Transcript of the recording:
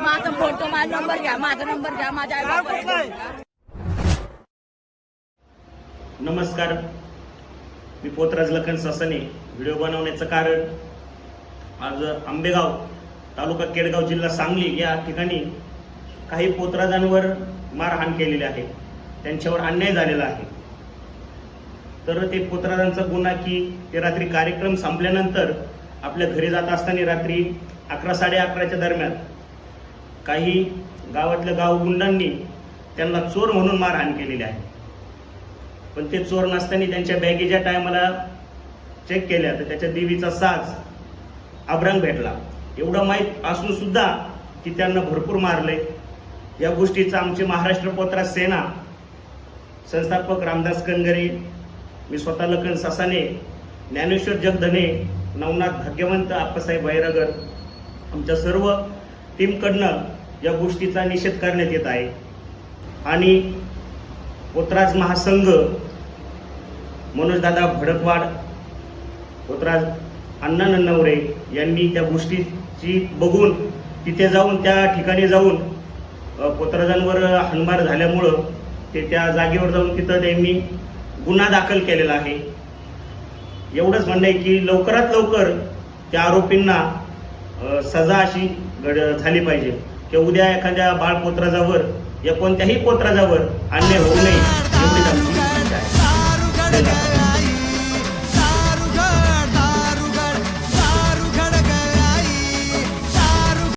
माझा फोटो माझा नंबर घ्या माझा नंबर घ्या माझ्या नमस्कार. मी पोतराज लखन ससाने. व्हिडिओ बनवण्याचं कारण आज आंबेगाव तालुका केडगाव जिल्हा सांगली या ठिकाणी काही पोतराजांवर मारहाण केलेली आहे. त्यांच्यावर अन्याय झालेला आहे. तर ते पोतराजांचा गुन्हा की ते रात्री कार्यक्रम संपल्यानंतर आपल्या घरी जात असताना रात्री अकरा साडे अकराच्या दरम्यान काही गावातल्या गावगुंडांनी त्यांना चोर म्हणून मारहाण केलेली आहे. पण ते चोर नसताना त्यांच्या बॅगेच्या टायमाला चेक केल्या तर त्याच्या देवीचा साज अभ्रंग भेटला. एवढं माहीत असून सुद्धा की त्यांना भरपूर मारले. या गोष्टीचा आमचे महाराष्ट्र पोत्रा सेना संस्थापक रामदास कनगरे मी स्वतः लखन ससाने ज्ञानेश्वर जगधने नवनाथ भाग्यवंत आप्पासाहेब वैरागर आमच्या सर्व टीमकडनं या गोष्टीचा निषेध करण्यात येत आहे. आणि पोतराज महासंघ मनोजदादा भडकवाड पोतराज अण्णा नन्नवरे यांनी त्या गोष्टीची बघून तिथे जाऊन त्या ठिकाणी जाऊन पोतराजांवर हनमार झाल्यामुळं ते त्या जागेवर जाऊन तिथं त्यांनी गुन्हा दाखल केलेला आहे. एवढंच म्हणणं आहे की लवकरात लवकर त्या आरोपींना सजा अशी घड झाली पाहिजे. किंवा उद्या एखाद्या बाळपोत्राजावर या कोणत्याही पोत्राजावर अन्याय होऊ नये.